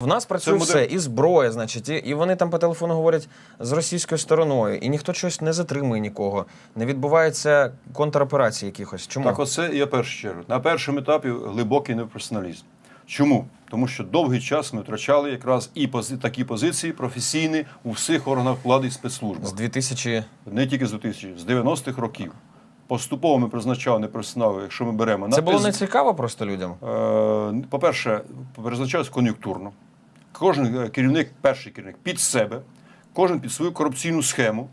В нас працює Це буде- все, і зброя, значить, і, і вони там по телефону говорять з російською стороною, і ніхто щось не затримує нікого. Не відбувається контроперації якихось. Чому? Так, оце є перша черга. На першому етапі глибокий непрофесіоналізм. Чому? Тому що довгий час ми втрачали якраз і пози- такі позиції професійні у всіх органах влади і З спецслужбах. 2000... Не тільки з 2000, з 90-х років. Поступово ми призначали непрофесіоналів, якщо ми беремо на Це було не цікаво просто людям. Е, По-перше, призначався кон'юнктурно. Кожен е, керівник, перший керівник під себе, кожен під свою корупційну схему.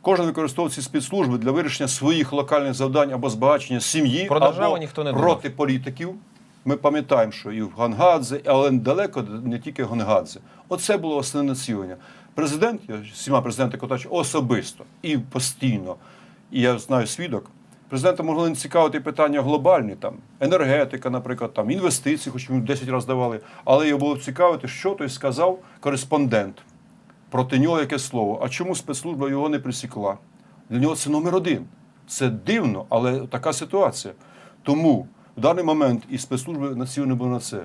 Кожен використовував ці спецслужби для вирішення своїх локальних завдань або збагачення сім'ї або ніхто не думав. проти політиків. Ми пам'ятаємо, що і в Гонгадзе, але далеко не тільки Гонгадзе. Оце було основне націлення. Президент, я всіма президенти Котач особисто і постійно, і я знаю свідок. Президента могли не цікавити питання глобальні, там енергетика, наприклад, там інвестиції, хоч йому 10 разів давали, але його було цікавити, що той сказав кореспондент проти нього яке слово. А чому спецслужба його не присікла? Для нього це номер один. Це дивно, але така ситуація. Тому в даний момент і спецслужби націлені були на це.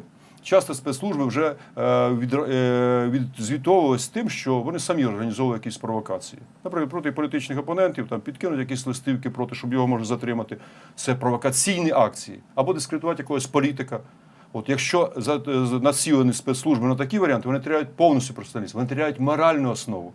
Часто спецслужби вже е, від, е, відзвітовувалися тим, що вони самі організовують якісь провокації. Наприклад, проти політичних опонентів там підкинуть якісь листівки проти, щоб його можна затримати. Це провокаційні акції або дискредитувати якогось політика. От якщо з- націлені спецслужби на такі варіанти, вони теряють повністю професіоналізм, вони теряють моральну основу.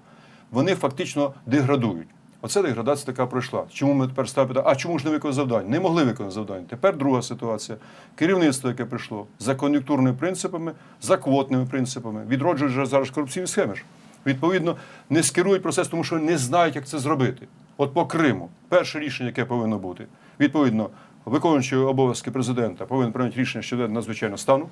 Вони фактично деградують. Оце деградація така пройшла. Чому ми тепер ставимо питання, а чому ж не виконали завдання? Не могли виконати завдання. Тепер друга ситуація. Керівництво, яке прийшло за кон'юнктурними принципами, за квотними принципами, відроджують вже зараз корупційні схеми. ж. Відповідно, не скерують процес, тому що не знають, як це зробити. От по Криму, перше рішення, яке повинно бути, відповідно, виконуючий обов'язки президента повинен прийняти рішення щодо надзвичайного стану.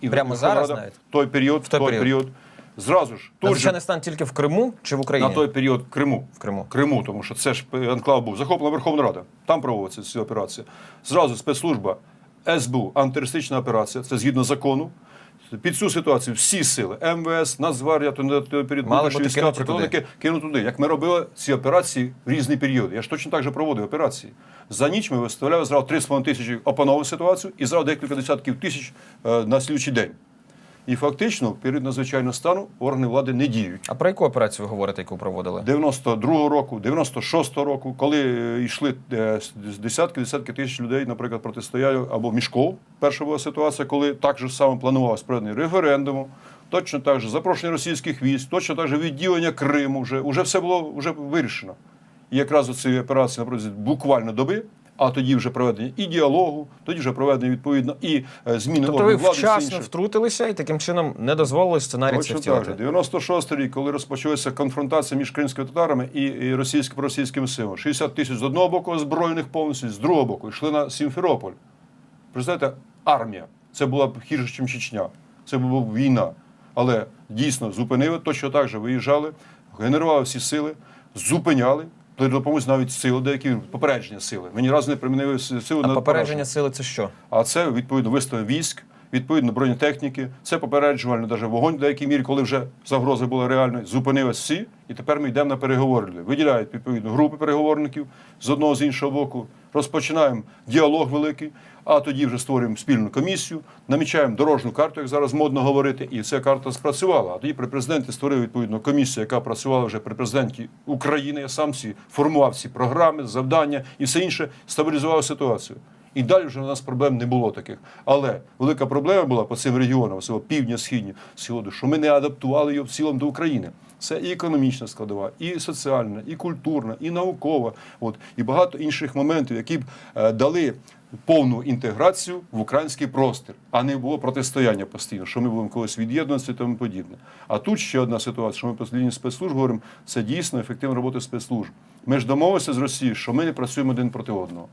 І Прямо зараз навіть? в той період, в той той, період. період. Зразу ж тут же, Надзвичайний стан тільки в Криму чи в Україні? на той період в Криму. В Криму. Криму, тому що це ж анклав був захоплена Верховна Рада. Там проводиться ці операції. Зразу спецслужба СБУ, антитерористична операція, це згідно закону. Під цю ситуацію всі сили МВС, Нацгвардія, то на той період Мали бути війська, кинуті прикордонники кинуть туди. Як ми робили ці операції в різні періоди. Я ж точно так же проводив операції. За ніч ми виставляли зразу 3,5 тисячі опановували ситуацію і зразу декілька десятків тисяч е, на слідчий день. І фактично, в період надзвичайного стану органи влади не діють. А про яку операцію ви говорите, яку проводили? 92-го року, 96-го року, коли е, йшли е, десятки, десятки тисяч людей, наприклад, протистояли або мішков. Перша була ситуація, коли так же само планувалось проведення референдуму, точно так же запрошення російських військ, точно так же відділення Криму. Вже, вже все було вже вирішено. І якраз оці операції на буквально доби. А тоді вже проведення і діалогу, тоді вже проведення відповідно і е, зміни Тобто ви влади. вчасно втрутилися і таким чином не дозволили сценарій це втілити. 96 рік, коли розпочалася конфронтація між кримськими татарами і, і російсько російськими силами. 60 тисяч з одного боку озброєних повністю, з другого боку йшли на Сімферополь. Представляєте, армія. Це була б гірше, ніж Чечня. Це була б війна. Але дійсно зупинили, точно так же виїжджали, генерували всі сили, зупиняли. При допомогти навіть сили, деякі попередження сили. Мені ні разу не примінили сили А на попередження сили це що? А це відповідно вистави військ, відповідно бронетехніки. Це попереджувально, даже вогонь в деякій мірі, коли вже загрози були реальні, Зупинились всі, і тепер ми йдемо на переговори. Виділяють відповідно групи переговорників з одного з іншого боку. Розпочинаємо діалог великий, а тоді вже створюємо спільну комісію, намічаємо дорожню карту, як зараз модно говорити, і ця карта спрацювала. А тоді при президенті створив відповідно комісію, яка працювала вже при президенті України. Я сам всі формував ці програми, завдання і все інше, стабілізував ситуацію. І далі вже у нас проблем не було таких. Але велика проблема була по цим регіонам, всього півдня, східня, сходу, що ми не адаптували його в цілому до України. Це і економічна складова, і соціальна, і культурна, і наукова, от і багато інших моментів, які б е, дали повну інтеграцію в український простір, а не було протистояння постійно, що ми будемо когось від'єднуватися і тому подібне. А тут ще одна ситуація, що ми по лінії спецслужб говоримо, це дійсно ефективна робота спецслужб. Ми ж домовилися з Росією, що ми не працюємо один проти одного.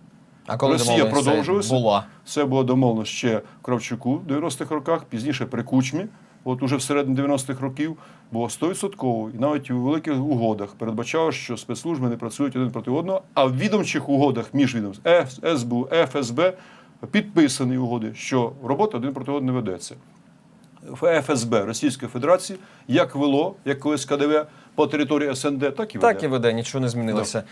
А коли Росія це була? Це було домовлено ще Кравчуку в 90-х роках, пізніше при Кучмі. От уже всередині 90-х років було 100%, і навіть у великих угодах передбачало, що спецслужби не працюють один проти одного, а в відомчих угодах між відомств Ф- СБУ, ФСБ підписані угоди, що робота один проти одного не ведеться. В ФСБ Російської Федерації як вело, як колись КДВ по території СНД, так і веде. Так і веде, нічого не змінилося.